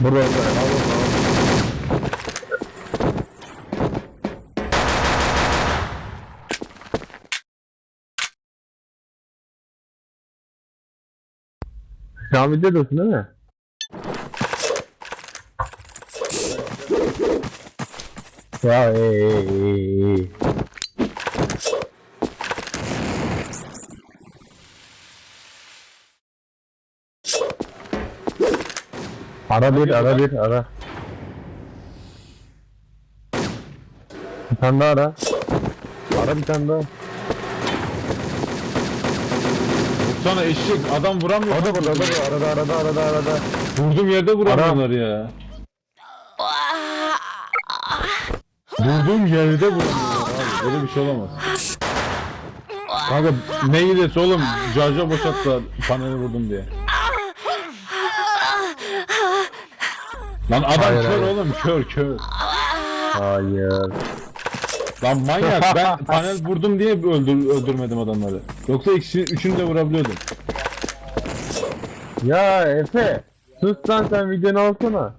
Burada. Şamil'de diyorsun değil mi? Ya ey ey ey Ara bir ara bir ara. Bir tane daha ara. Ara bir tane daha. Sana eşek adam vuramıyor. Orada burada orada arada arada arada arada. Vurduğum yerde vuramıyorlar ya. Vurduğum yerde vuramıyorlar abi. Böyle bir şey olamaz. Kanka ne hilesi oğlum? Jarja boşalttılar paneli vurdum diye. Lan adam Hayır, kör hayır. oğlum kör kör. Hayır. Lan manyak ben panel vurdum diye öldür, öldürmedim adamları. Yoksa ikisi, üçünü de vurabiliyordum. Ya Efe. Sus lan sen videonu alsana.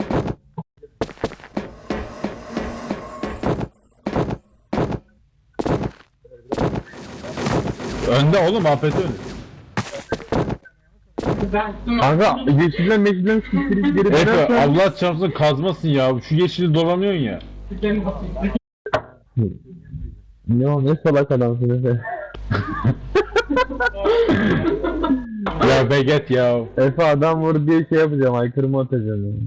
Önde oğlum APT Kanka yeşilden meşilden siktirip geri Efe dönersen. Allah çarpsın kazmasın ya. Şu yeşili dolanıyorsun ya. Ne o ne salak adamsın Efe. Ya beget ya. Efe adam vur diye şey yapacağım aykırımı atacağım. yani.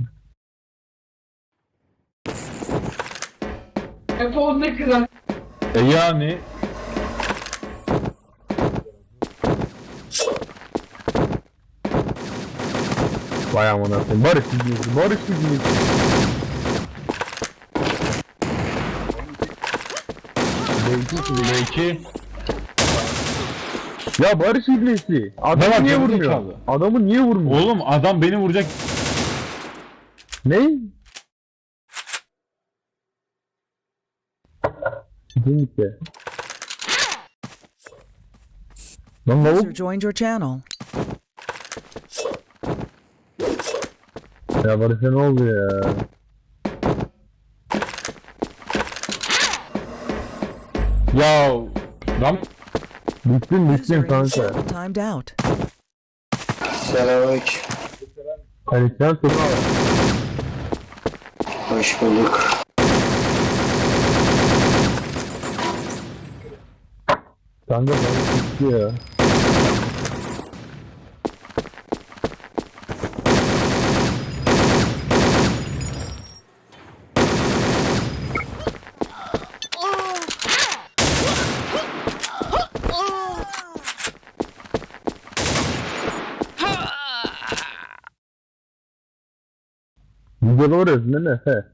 Efe o ne kızar? E yani Vay amına koyayım. Barış bilgisi, barış bilgisi. belki Ya barış iblisi. Var, Adamı niye geri vurmuyor? zekalı? Adamı niye vurmuyor? oğlum adam beni vuracak. Ne? Gitti? Lan User lavuk. joined your channel. Ya Barış'a ne oldu ya? Ya lan Bittin bittin kanka. timed out. Selamünaleyküm. Sen sonra Hoş bulduk. kanka Barış gitti ya. Uğruyorsun değil mi Efe?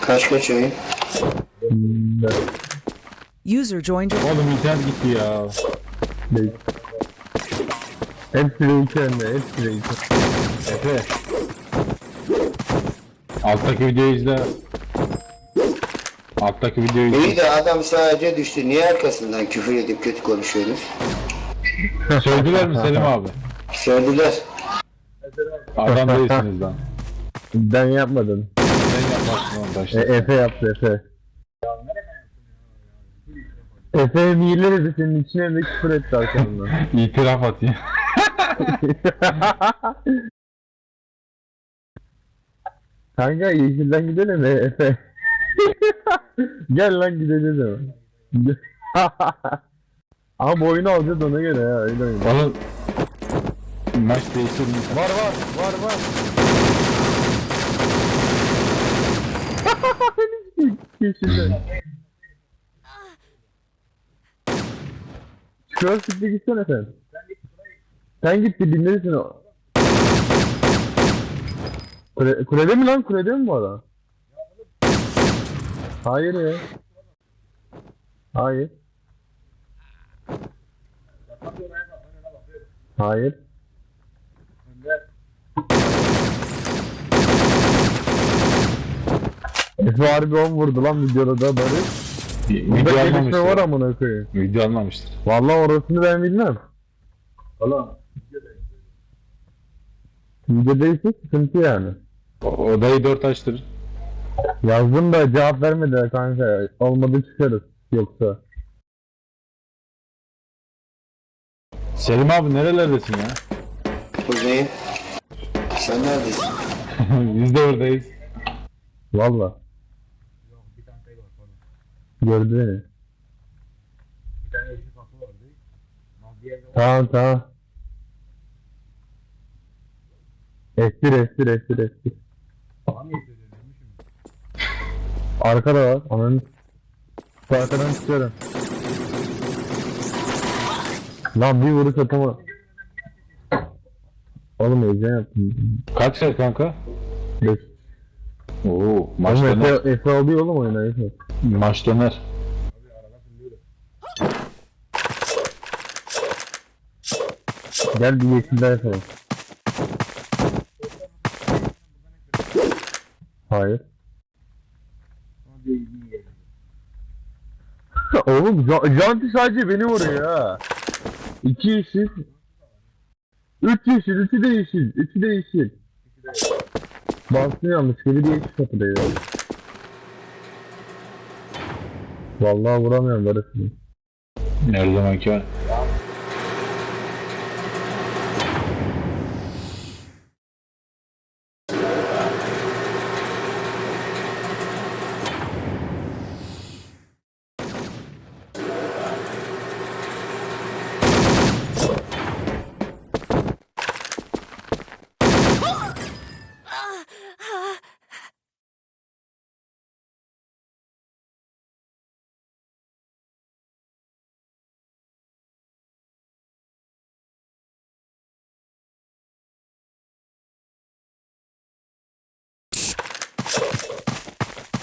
Kaç kaç? Hmm, User joined your oğlum internet gitti ya. Hepsi de önde, hepsi de iki. Efe. Alttaki videoyu izle. Alttaki videoyu İyi izle. de adam sadece düştü. Niye arkasından küfür edip kötü konuşuyorsunuz? Söylediler mi Selim abi? Söylediler. Adam değilsiniz lan. Ben yapmadım. Sen yapmazsın orada E, işte. Efe yaptı Efe. Efe miğleri de senin içine de küfür etti arkamdan. İtiraf atayım. Kanka yeşilden gidelim mi Efe? Gel lan gidelim. Ama bu oyunu alacağız ona göre ya öyle oyun. Oğlum maç değiştirmiş. Var var var var. Yeşilden. Şu siktir gitsene sen. Sen git bir dinlersin o. Kule, kulede mi lan? Kulede mi bu adam? Hayır ya. Hayır. Hayır. Efe harbi 10 vurdu lan videoda da Barış. Video Burada gelişme almamıştır. var amına koyayım. Video almamıştır. Vallahi orasını ben bilmem. Valla. Videodaysa sıkıntı yani. Odayı dört açtır. Yazdım da cevap vermedi kanka. Olmadı çıkarız. Yoksa. Selim abi nerelerdesin ya? Buradayım. Sen neredesin? Biz de oradayız. Valla. Gördü beni. Tamam tamam. Estir estir estir estir. Arkada var. Ananı. Şu arkadan çıkıyorum. Lan bir vuruş atama. Oğlum heyecan yaptım. Kaç kaç kanka? Beş. Oo maç Oğlum döner. Efe, Efe alıyor oğlum oyunu Efe. Maç döner. Gel bir yeşilden yapalım. Hayır. Oğlum Janti sadece beni vuruyor ha. İki yeşil. Üç yeşil, üçü de yeşil, üçü de yeşil. Bastı yanlış, biri de yeşil kapıda ya. Vallahi vuramıyorum barışını. Her zamanki var.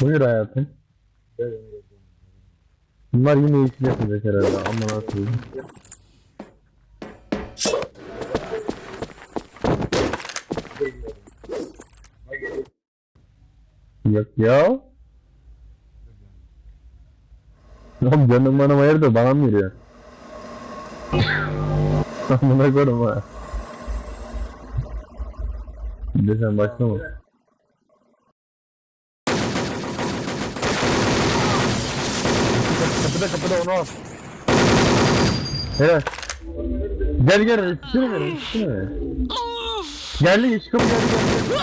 Buyur hayatım. Bunlar yine yeşil yapacak herhalde ama nasıl? Yok ya. Oğlum canım bana ayır da bana mı veriyor? Amına koyayım ha. Bir de sen başlama. Kapıda kapıda onu al. Helal. Gel gel üstüne ver üstüne. Geldi geç kapı geldi geldi.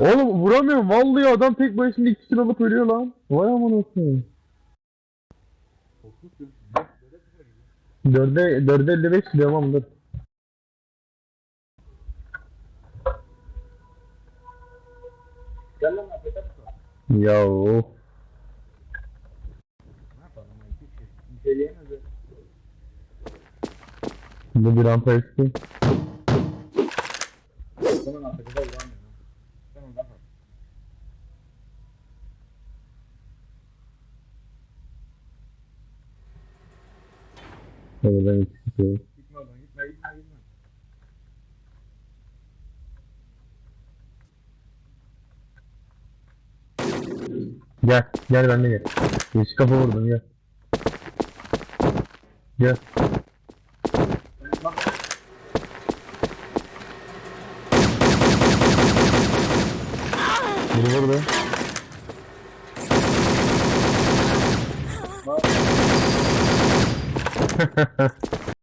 Oğlum vuramıyorum vallahi adam tek başına ikisini alıp ölüyor lan. Vay aman olsun. Dörde, dörde 55 devam dur. Ya of. Bu bir rampa eski. Tabii ben hiç çıkıyorum. Gel, gel ben de gel. Yeşil kapı vurdum gel. Gel. Vurdu.